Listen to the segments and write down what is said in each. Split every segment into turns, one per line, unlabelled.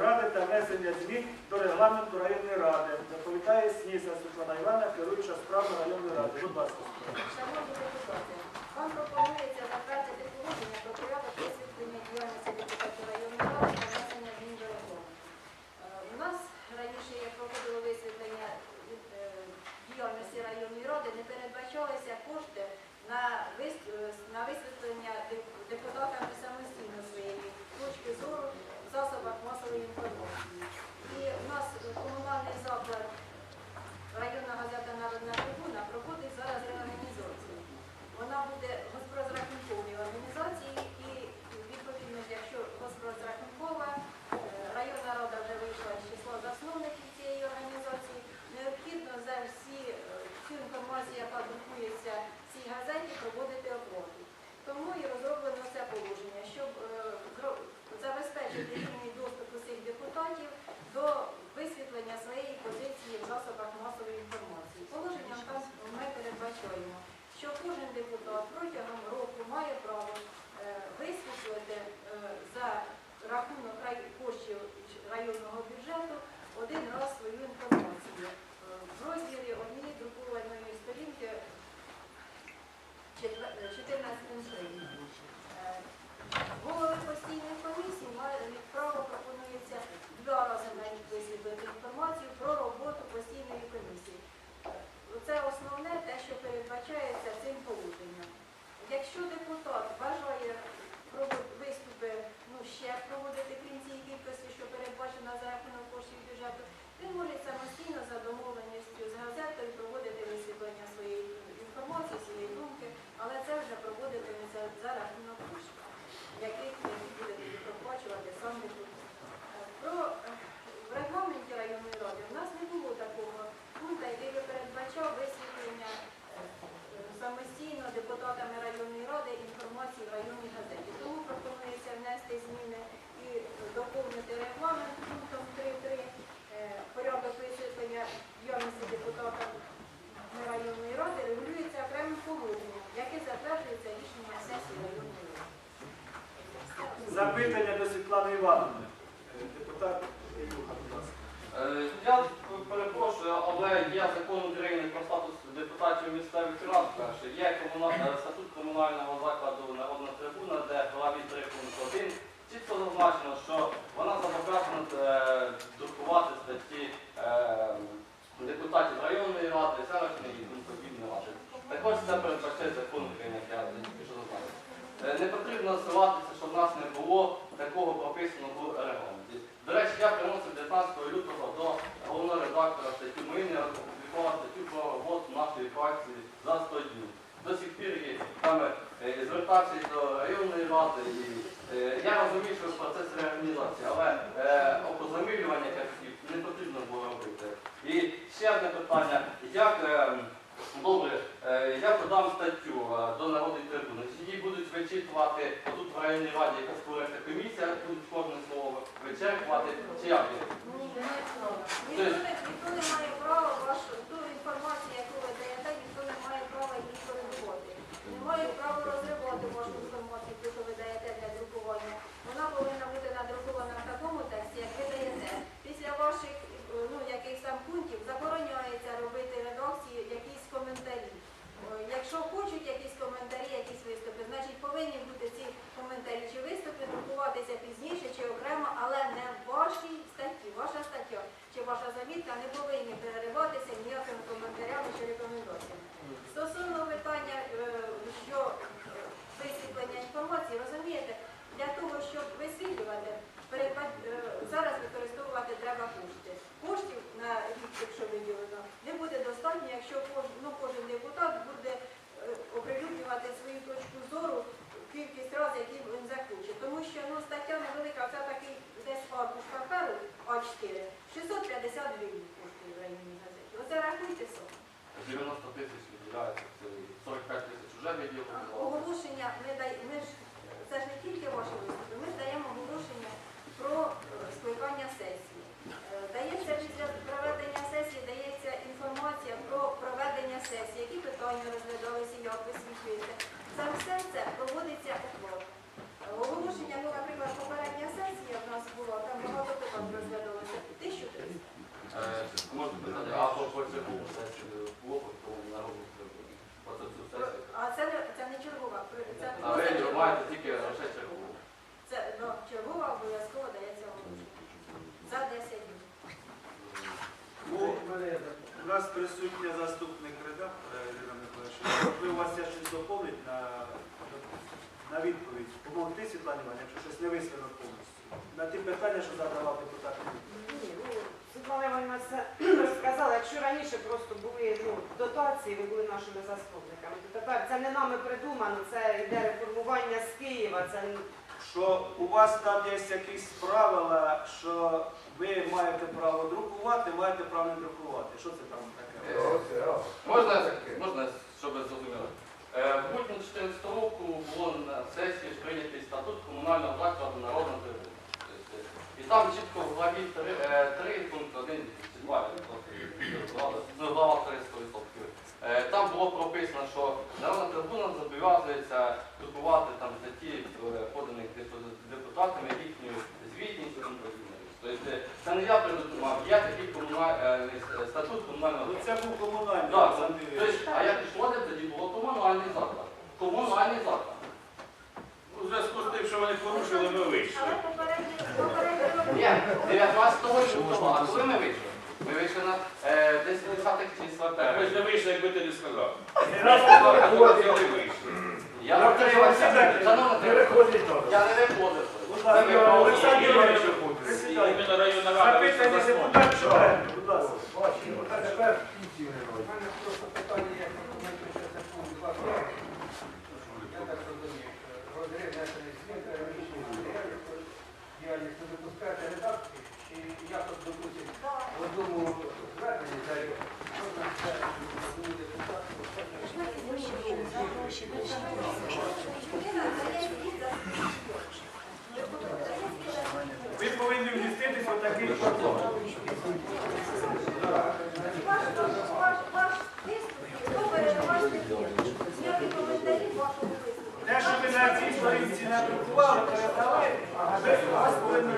ради та внесення змін до регламенту районної ради. Доповідає Сніса Світлана Івана, керуюча справа районної ради. Будь ласка.
Шановні депутати, вам пропонується затвердити положення про порядок висвітлення діяльності
Запитання до Світлани Івановни. Е, депутат Юха, будь ласка.
Е, я перепрошую, але є закон України про статус депутатів місцевих рад. Є е, статут комунального закладу народна трибуна, де главі трибуни було прописано в регламенті. До речі, я приносив 19 лютого до головного редактора статті Мини опублікував статтю про роботу нашої фракції за 100 днів. До сих пір є саме е, звертався до районної ради. І, е, я розумію, що процес реалізації, але
Oui, c'est un peu de problème euh, pour le la. God. На відповідь. Помогти Світлані Іванівні, якщо щось не висвітлено повністю. На ті питання, що задавав депутат.
Ні, ну, Світлана Іванівна це розказала, якщо раніше просто були ну, дотації, ви були нашими заступниками, то тепер це не нами придумано, це йде реформування з Києва, це
Що у вас там є якісь правила, що ви маєте право друкувати, маєте право не друкувати. Що це там таке?
Можна, можна, щоб ви зрозуміли. Е, В грудні 2014 року було на сесії прийнятий статут комунального закладу народна трибуна. Тобто, І там чітко в главі 3, пункт 1, 2, ну, глава 300%. Е, Там було прописано, що народна трибуна зобов'язується друкувати там статті, е, поданих депутатами, їхню звітність і тому подібне. Тобто це не я придумав, є такий комунальний статут комунального
це був комунальний
тобто, а як пішло, тоді було комунальний заклад. Комунальний заклад.
У зв'язку з тим, що вони порушили, ми вийшли.
Ні, 19 лютого, а коли ми вийшли? Ми вийшли на е, десь 10 числа.
Ми ж не вийшли, якби ти не сказав. А коли ви вийшли?
Я не втримався. Я не виходив.
Будь
Це
ласка, Олександр. Юрійович.
Іменно районна рада
Запитання
за
депутат будь ласка.
Просто питання, як документи, що це пункт 2.5. Я так розумію, що розрив внесений змін та рішення матеріалів про діяльність не допускаєте редакції, чи якось допустить в одному зверненні далі, можна це одному депутату,
Ви повинні вміститися в такий шаблон. на цій сторінці не друкували, передали, ви вас повинні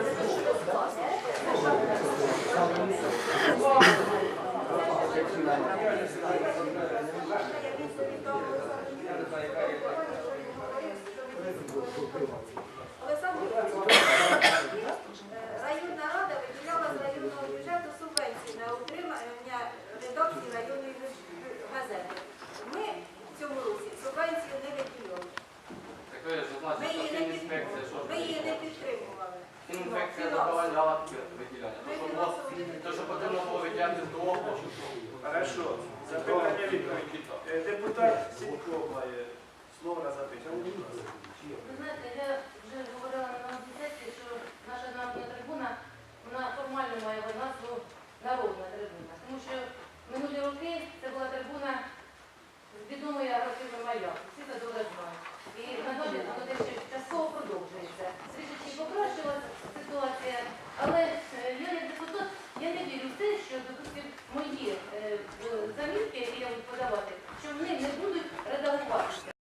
Олександр Ігорович, районна рада виділяла з районного бюджету субвенції на утримання редакції районної газети.